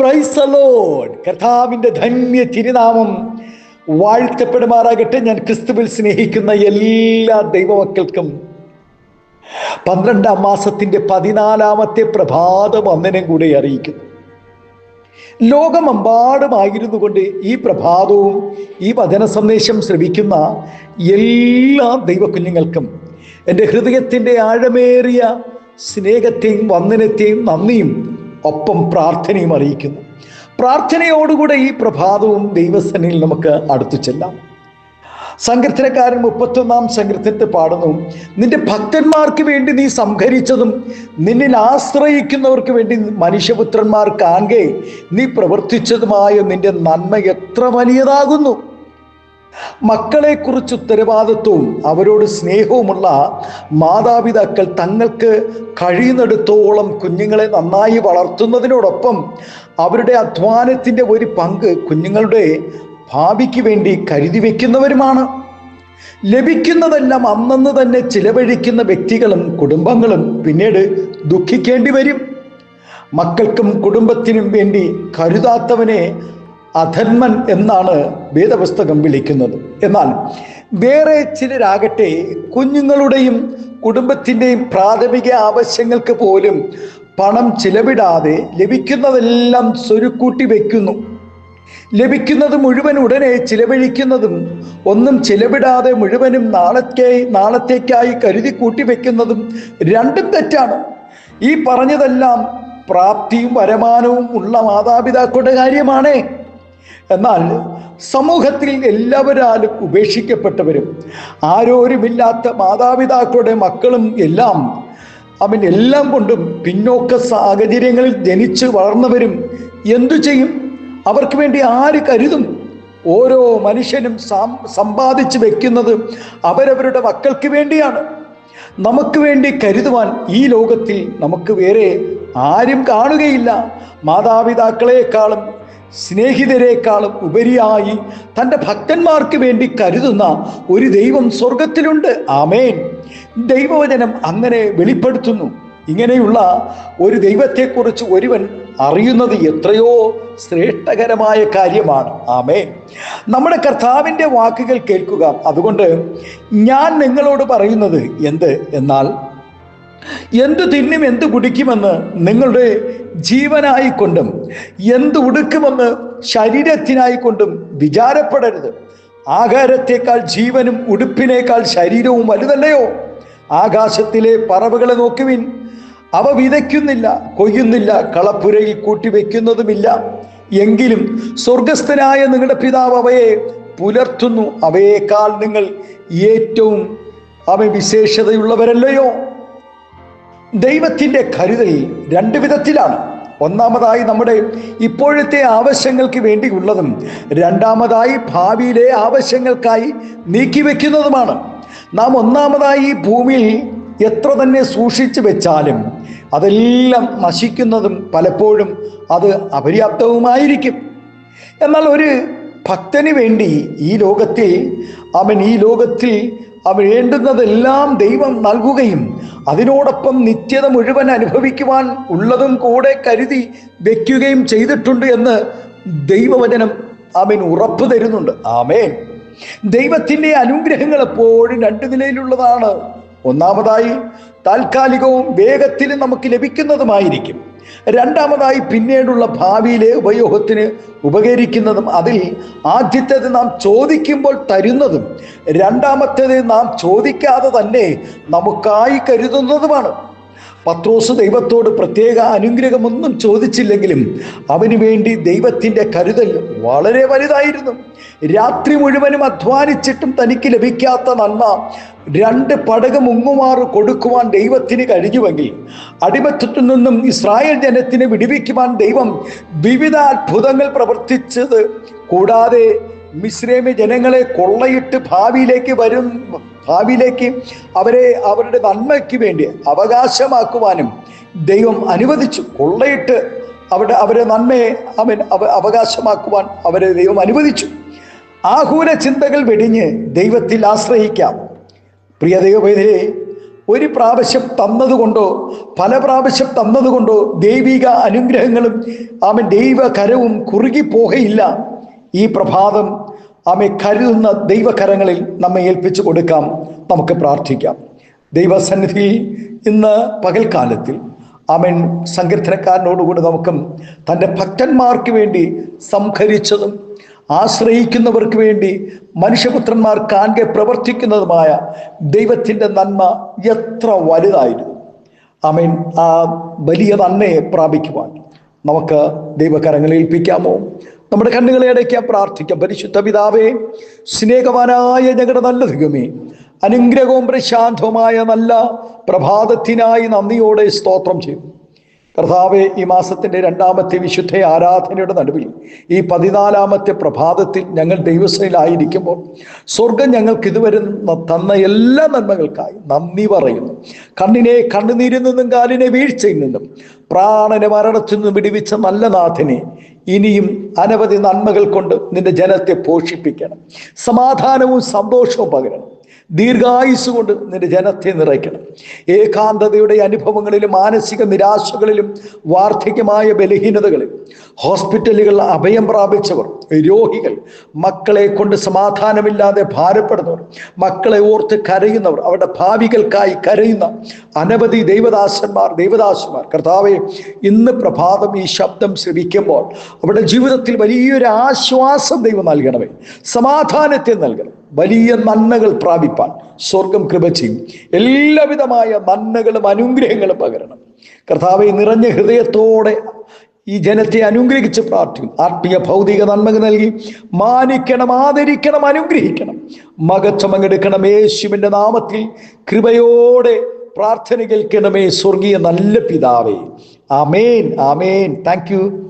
പ്രൈസലോഡ് കർത്താവിന്റെ ധന്യ തിരുനാമം വാഴ്ത്തപ്പെടുമാറാകട്ടെ. ഞാൻ ക്രിസ്തുവിൽ സ്നേഹിക്കുന്ന എല്ലാ ദൈവമക്കൾക്കും. പന്ത്രണ്ടാം മാസത്തിന്റെ പതിനാലാമത്തെ പ്രഭാതം വന്ദനം കൂടെ അറിയിക്കുന്നു. ലോകമെമ്പാടുമായിരുന്നു കൊണ്ട് ഈ പ്രഭാതവും ഈ വചന സന്ദേശം ശ്രവിക്കുന്ന എല്ലാ ദൈവകുഞ്ഞുങ്ങൾക്കും എന്റെ ഹൃദയത്തിന്റെ ആഴമേറിയ സ്നേഹത്തെയും വന്ദനത്തെയും നന്ദിയും ഒപ്പം പ്രാർത്ഥനയും അറിയിക്കുന്നു. പ്രാർത്ഥനയോടുകൂടെ ഈ പ്രഭാതവും ദൈവസനയിൽ നമുക്ക് അടുത്തു ചെല്ലാം. സങ്കീർത്തനക്കാരൻ മുപ്പത്തൊന്നാം സങ്കീർത്തനത്തിൽ പാടുന്നു നിന്റെ ഭക്തന്മാർക്ക് വേണ്ടി നീ സംഹരിച്ചതും നിന്നിൽ ആശ്രയിക്കുന്നവർക്ക് വേണ്ടി മനുഷ്യപുത്രന്മാർ കാണെ നീ പ്രവർത്തിച്ചതുമായ നിന്റെ നന്മ എത്ര വലിയതാകുന്നു? മക്കളെക്കുറിച്ച് ഉത്തരവാദിത്വവും അവരോട് സ്നേഹവുമുള്ള മാതാപിതാക്കൾ തങ്ങൾക്ക് കഴിയുന്നിടത്തോളം കുഞ്ഞുങ്ങളെ നന്നായി വളർത്തുന്നതിനോടൊപ്പം അവരുടെ അധ്വാനത്തിന്റെ ഒരു പങ്ക് കുഞ്ഞുങ്ങളുടെ ഭാവിക്ക് വേണ്ടി കരുതി വയ്ക്കുന്നവരുമാണ്. ലഭിക്കുന്നതെല്ലാം അന്നന്ന് തന്നെ ചിലവഴിക്കുന്ന വ്യക്തികളും കുടുംബങ്ങളും പിന്നീട് ദുഃഖിക്കേണ്ടി വരും. മക്കൾക്കും കുടുംബത്തിനും വേണ്ടി കരുതാത്തവനെ അധന്മൻ എന്നാണ് വേദപുസ്തകം വിളിക്കുന്നത്. എന്നാൽ വേറെ ചിലരാകട്ടെ കുഞ്ഞുങ്ങളുടെയും കുടുംബത്തിന്റെയും പ്രാഥമിക ആവശ്യങ്ങൾക്ക് പോലും പണം ചിലവിടാതെ ലഭിക്കുന്നതെല്ലാം സ്വരുക്കൂട്ടി വയ്ക്കുന്നു. ലഭിക്കുന്നത് മുഴുവൻ ഉടനെ ചിലവഴിക്കുന്നതും ഒന്നും ചിലവിടാതെ മുഴുവനും നാളത്തെ നാളത്തേക്കായി കരുതി കൂട്ടിവെക്കുന്നതും രണ്ടും തെറ്റാണ്. ഈ പറഞ്ഞതെല്ലാം പ്രാപ്തിയും വരമാനവും ഉള്ള മാതാപിതാക്കളുടെ കാര്യമാണേ. എന്നാൽ സമൂഹത്തിൽ എല്ലാവരാലും ഉപേക്ഷിക്കപ്പെട്ടവരും ആരോരുമില്ലാത്ത മാതാപിതാക്കളുടെ മക്കളും എല്ലാം അവൻ എല്ലാം കൊണ്ടും പിന്നോക്ക സാഹചര്യങ്ങളിൽ ജനിച്ച് വളർന്നവരും എന്തു ചെയ്യും? അവർക്ക് വേണ്ടി ആര് കരുതും? ഓരോ മനുഷ്യനും സമ്പാദിച്ച് വെക്കുന്നത് അവരവരുടെ മക്കൾക്ക് വേണ്ടിയാണ്. നമുക്ക് വേണ്ടി കരുതുവാൻ ഈ ലോകത്തിൽ നമുക്ക് വേറെ ആരും കാണുകയില്ല. മാതാപിതാക്കളെക്കാളും സ്നേഹിതരെക്കാളും ഉപരിയായി തന്റെ ഭക്തന്മാർക്ക് വേണ്ടി കരുതുന്ന ഒരു ദൈവം സ്വർഗത്തിലുണ്ട്. ആമേൻ. ദൈവവചനം അങ്ങനെ വെളിപ്പെടുത്തുന്നു. ഇങ്ങനെയുള്ള ഒരു ദൈവത്തെക്കുറിച്ച് ഒരുവൻ അറിയുന്നത് എത്രയോ ശ്രേഷ്ഠകരമായ കാര്യമാണ്. ആമേ നമ്മുടെ കർത്താവിന്റെ വാക്കുകൾ കേൾക്കുക. അതുകൊണ്ട് ഞാൻ നിങ്ങളോട് പറയുന്നത് എന്ത്? എന്നാൽ എന്തു തിന്നും എന്ത് കുടിക്കുമെന്ന് നിങ്ങളുടെ ജീവനായിക്കൊണ്ടും എന്ത് ഉടുക്കുമെന്ന് ശരീരത്തിനായിക്കൊണ്ടും വിചാരപ്പെടരുത്. ആഹാരത്തേക്കാൾ ജീവനും ഉടുപ്പിനേക്കാൾ ശരീരവും വലുതല്ലയോ? ആകാശത്തിലെ പറവുകളെ നോക്കുവിൻ. അവ വിതയ്ക്കുന്നില്ല കൊയ്യുന്നില്ല കളപ്പുരയിൽ കൂട്ടിവെക്കുന്നതുമില്ല. എങ്കിലും സ്വർഗസ്ഥനായ നിങ്ങളുടെ പിതാവ് അവയെ പുലർത്തുന്നു. അവയേക്കാൾ നിങ്ങൾ ഏറ്റവും അവ വിശേഷതയുള്ളവരല്ലയോ? ദൈവത്തിന്റെ കരുതൽ രണ്ട് വിധത്തിലാണ്. ഒന്നാമതായി നമ്മുടെ ഇപ്പോഴത്തെ ആവശ്യങ്ങൾക്ക് വേണ്ടിയുള്ളതും രണ്ടാമതായി ഭാവിയിലെ ആവശ്യങ്ങൾക്കായി നീക്കിവെക്കുന്നതുമാണ് നാം ഒന്നാമതായി ഭൂമിയിൽ എത്ര തന്നെ സൂക്ഷിച്ചു വെച്ചാലും അതെല്ലാം നശിക്കുന്നതും പലപ്പോഴും അത് അപര്യാപ്തവുമായിരിക്കും. എന്നാൽ ഒരു ഭക്തന് വേണ്ടി ഈ ലോകത്തിൽ അവൻ ഈ ലോകത്തിൽ വേണ്ടുന്നതെല്ലാം ദൈവം നൽകുകയും അതിനോടൊപ്പം നിത്യത മുഴുവൻ അനുഭവിക്കുവാൻ ഉള്ളതും കൂടെ കരുതി വെക്കുകയും ചെയ്തിട്ടുണ്ട് എന്ന് ദൈവവചനം അവൻ ഉറപ്പു തരുന്നുണ്ട്. ആമേൻ. ദൈവത്തിന്റെ അനുഗ്രഹങ്ങൾ എപ്പോഴും രണ്ട് നിലയിലുള്ളതാണ്. ഒന്നാമതായി താൽക്കാലികവും വേഗത്തിലും നമുക്ക് ലഭിക്കുന്നതുമായിരിക്കും. രണ്ടാമതായി പിന്നീടുള്ള ഭാവിയിലെ ഉപയോഗത്തിന് ഉപകരിക്കുന്നതും അതിൽ ആദ്യത്തേത് നാം ചോദിക്കുമ്പോൾ തരുന്നതും രണ്ടാമത്തേത് നാം ചോദിക്കാതെ തന്നെ നമുക്കായി കരുതുന്നതുമാണ്. പത്രോസ് ദൈവത്തോട് പ്രത്യേക അനുഗ്രഹമൊന്നും ചോദിച്ചില്ലെങ്കിലും അവന് വേണ്ടി ദൈവത്തിന്റെ കരുതൽ വളരെ വലുതായിരുന്നു. രാത്രി മുഴുവനും അധ്വാനിച്ചിട്ടും തനിക്ക് ലഭിക്കാത്ത നന്മ രണ്ട് പടക മുങ്ങുമാറ് കൊടുക്കുവാൻ ദൈവത്തിന് കഴിഞ്ഞുവെങ്കിൽ അടിമത്തത്തിൽ നിന്നും ഇസ്രായേൽ ജനത്തിനെ വിടുവിക്കുവാൻ ദൈവം വിവിധ അത്ഭുതങ്ങൾ പ്രവർത്തിച്ചത്. കൂടാതെ മിശ്രേമി ജനങ്ങളെ കൊള്ളയിട്ട് ഭാവിയിലേക്ക് വരും ഭാവിയിലേക്ക് അവരെ അവരുടെ നന്മയ്ക്ക് വേണ്ടി അവകാശമാക്കുവാനും ദൈവം അനുവദിച്ചു. കൊള്ളയിട്ട് അവിടെ അവരെ നന്മയെ അവൻ അവ അവകാശമാക്കുവാൻ അവരെ ദൈവം അനുവദിച്ചു. ആഹൂല ചിന്തകൾ വെടിഞ്ഞ് ദൈവത്തിൽ ആശ്രയിക്കാം. പ്രിയ ദൈവവേദനെ ഒരു പ്രാവശ്യം തന്നതുകൊണ്ടോ പല പ്രാവശ്യം തന്നതുകൊണ്ടോ ദൈവിക അനുഗ്രഹങ്ങളും അവൻ ദൈവകരവും കുറുകിപ്പോകയില്ല ഈ പ്രഭാതം അമ്മ കരുതുന്ന ദൈവകരങ്ങളിൽ നമ്മെ ഏൽപ്പിച്ചു കൊടുക്കാം. നമുക്ക് പ്രാർത്ഥിക്കാം. ദൈവസന്നിധി ഇന്ന് പകൽക്കാലത്തിൽ അവൻ സങ്കീർത്തനക്കാരനോടുകൂടി നമുക്കും തന്റെ ഭക്തന്മാർക്ക് വേണ്ടി സംഹരിച്ചതും ആശ്രയിക്കുന്നവർക്ക് വേണ്ടി മനുഷ്യപുത്രന്മാർ കാണെ പ്രവർത്തിക്കുന്നതുമായ ദൈവത്തിന്റെ നന്മ എത്ര വലുതായിരുന്നു. അമീൻ ആ വലിയ നന്മയെ പ്രാപിക്കുവാൻ നമുക്ക് ദൈവകരങ്ങളിൽ ഏൽപ്പിക്കാമോ? നമ്മുടെ കണ്ണുകളെ അടയ്ക്കാൻ പ്രാർത്ഥിക്കാം. പരിശുദ്ധ പിതാവേ സ്നേഹവാനായ ഞങ്ങളുടെ നല്ല ദൈവമേ അനുഗ്രഹവും പ്രശാന്തവുമായ നല്ല പ്രഭാതത്തിനായി നന്ദിയോടെ സ്തോത്രം ചെയ്യും കർത്താവെ ഈ മാസത്തിന്റെ രണ്ടാമത്തെ വിശുദ്ധ ആരാധനയുടെ നടുവിൽ ഈ പതിനാലാമത്തെ പ്രഭാതത്തിൽ ഞങ്ങൾ ദൈവസ്ഥയിലായിരിക്കുമ്പോൾ സ്വർഗം ഞങ്ങൾക്ക് ഇതുവരെ തന്ന എല്ലാ നന്മകൾക്കായി നന്ദി പറയുന്നു. കണ്ണിനെ കണ്ണുനീരിൽ നിന്നും കാലിനെ വീഴ്ചയിൽ നിന്നും പ്രാണനെ മരണത്തിൽ നിന്നും വിടിവിച്ച നല്ല നാഥനെ ഇനിയും അനവധി നന്മകൾ കൊണ്ട് നിന്റെ ജനത്തെ പോഷിപ്പിക്കണം. സമാധാനവും സന്തോഷവും പകരണം. ദീർഘായുസ് കൊണ്ട് നിന്റെ ജനത്തെ നിറയ്ക്കണം. ഏകാന്തതയുടെ അനുഭവങ്ങളിലും മാനസിക നിരാശകളിലും വാർദ്ധക്യമായ ബലഹീനതകളിൽ ഹോസ്പിറ്റലുകൾ അഭയം പ്രാപിച്ചവർ രോഗികൾ മക്കളെ കൊണ്ട് സമാധാനമില്ലാതെ ഭാരപ്പെടുന്നവർ മക്കളെ ഓർത്ത് കരയുന്നവർ അവരുടെ ഭാവികൾക്കായി കരയുന്ന അനവധി ദൈവദാസന്മാർ ദൈവദാസന്മാർ കർത്താവെ ഇന്ന് പ്രഭാതം ഈ ശബ്ദം ശ്രവിക്കുമ്പോൾ അവരുടെ ജീവിതത്തിൽ വലിയൊരു ആശ്വാസം ദൈവം നൽകണമേ. സമാധാനത്തെ നൽകണം. വലിയ നന്മകൾ പ്രാപിപ്പാൻ സ്വർഗം കൃപ ചെയ്യും. എല്ലാവിധമായ നന്മകളും അനുഗ്രഹങ്ങളും പകരണം. കർത്താവെ നിറഞ്ഞ ഹൃദയത്തോടെ ഈ ജനത്തെ അനുഗ്രഹിച്ച് പ്രാർത്ഥിക്കും. ആത്മീയ ഭൗതിക നന്മകൾ നൽകി മാനിക്കണം ആദരിക്കണം അനുഗ്രഹിക്കണം. മകച്ചമങ്ങെടുക്കണം യേശുവിന്റെ നാമത്തിൽ. കൃപയോടെ പ്രാർത്ഥന കേൾക്കണമേ സ്വർഗീയ നല്ല പിതാവേ. ആമേൻ ആമേൻ. താങ്ക്